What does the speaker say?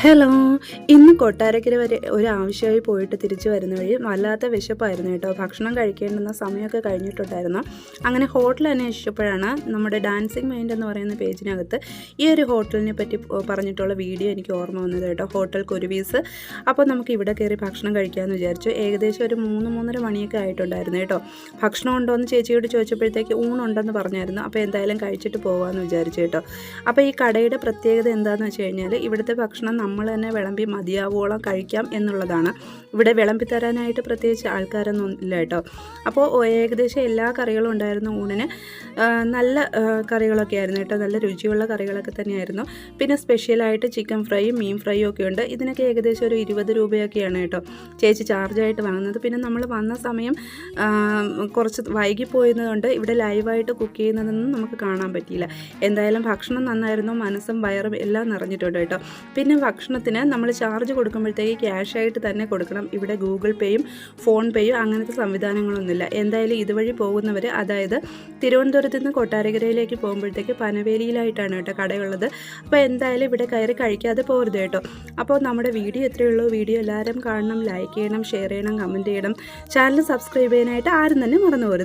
Hello. ഇന്ന് കൊട്ടാരക്കര വരെ ഒരു ആവശ്യമായി പോയിട്ട് തിരിച്ചു വരുന്ന വഴി വല്ലാത്ത വിശപ്പായിരുന്നു കേട്ടോ. ഭക്ഷണം കഴിക്കേണ്ടുന്ന സമയമൊക്കെ കഴിഞ്ഞിട്ടുണ്ടായിരുന്നു. അങ്ങനെ ഹോട്ടൽ അന്വേഷിച്ചപ്പോഴാണ് നമ്മുടെ ഡാൻസിങ് മൈൻഡ് എന്ന് പറയുന്ന പേജിനകത്ത് ഈ ഒരു ഹോട്ടലിനെ പറ്റി പറഞ്ഞിട്ടുള്ള വീഡിയോ എനിക്ക് ഓർമ്മ വന്നത് കേട്ടോ. ഹോട്ടൽ കുരുവീസ്. അപ്പോൾ നമുക്ക് ഇവിടെ കയറി ഭക്ഷണം കഴിക്കാമെന്ന് വിചാരിച്ചു. ഏകദേശം ഒരു മൂന്ന് മൂന്നര മണിയൊക്കെ ആയിട്ടുണ്ടായിരുന്നു കേട്ടോ. ഭക്ഷണം ഉണ്ടോ എന്ന് ചേച്ചിയോട് ചോദിച്ചപ്പോഴത്തേക്ക് ഊണുണ്ടെന്ന് പറഞ്ഞായിരുന്നു. അപ്പോൾ എന്തായാലും കഴിച്ചിട്ട് പോകാമെന്ന് വിചാരിച്ചു കേട്ടോ. അപ്പോൾ ഈ കടയുടെ പ്രത്യേകത എന്താണെന്ന് വെച്ച് കഴിഞ്ഞാൽ ഇവിടുത്തെ ഭക്ഷണം നമ്മൾ തന്നെ വിളമ്പി മതിയാവോളം കഴിക്കാം എന്നുള്ളതാണ്. ഇവിടെ വിളമ്പി തരാനായിട്ട് പ്രത്യേകിച്ച് ആൾക്കാരൊന്നും ഇല്ല കേട്ടോ. അപ്പോൾ ഏകദേശം എല്ലാ കറികളും ഉണ്ടായിരുന്നു ഊണിന്. നല്ല കറികളൊക്കെ ആയിരുന്നു കേട്ടോ. നല്ല രുചിയുള്ള കറികളൊക്കെ തന്നെയായിരുന്നു. പിന്നെ സ്പെഷ്യലായിട്ട് ചിക്കൻ ഫ്രൈയും മീൻ ഫ്രൈയും ഒക്കെ ഉണ്ട്. ഇതിനൊക്കെ ഏകദേശം ഒരു ഇരുപത് രൂപയൊക്കെയാണ് കേട്ടോ. ചേച്ചി ചാർജായിട്ട് വാങ്ങുന്നത്. പിന്നെ നമ്മൾ വന്ന സമയം കുറച്ച് വൈകിപ്പോയിരുന്നതുകൊണ്ട് ഇവിടെ ലൈവായിട്ട് കുക്ക് ചെയ്യുന്നതൊന്നും നമുക്ക് കാണാൻ പറ്റിയില്ല. എന്തായാലും ഭക്ഷണം നന്നായിരുന്നു. മനസ്സും വയറും എല്ലാം നിറഞ്ഞിട്ടുണ്ട് കേട്ടോ. പിന്നെ ഭക്ഷണത്തിന് നമ്മൾ ചാർജ് കൊടുക്കുമ്പോഴത്തേക്ക് ക്യാഷ് ആയിട്ട് തന്നെ കൊടുക്കണം. ഇവിടെ ഗൂഗിൾ പേയും ഫോൺ പേയും അങ്ങനത്തെ സംവിധാനങ്ങളൊന്നുമില്ല. എന്തായാലും ഇതുവഴി പോകുന്നവർ അതായത് തിരുവനന്തപുരത്ത് നിന്ന് കൊട്ടാരക്കരയിലേക്ക് പോകുമ്പോഴത്തേക്ക് പനവേലിയിലായിട്ടാണ് കേട്ടോ കടയുള്ളത്. അപ്പോൾ എന്തായാലും ഇവിടെ കയറി കഴിക്കാതെ പോകരുത് കേട്ടോ. അപ്പോൾ നമ്മുടെ വീഡിയോ എത്രയേ ഉള്ളൂ. വീഡിയോ എല്ലാവരും കാണണം ലൈക്ക് ചെയ്യണം ഷെയർ ചെയ്യണം കമന്റ് ചെയ്യണം. ചാനൽ സബ്സ്ക്രൈബ് ചെയ്യാനായിട്ട് ആരും തന്നെ മറന്നു പോകരുത്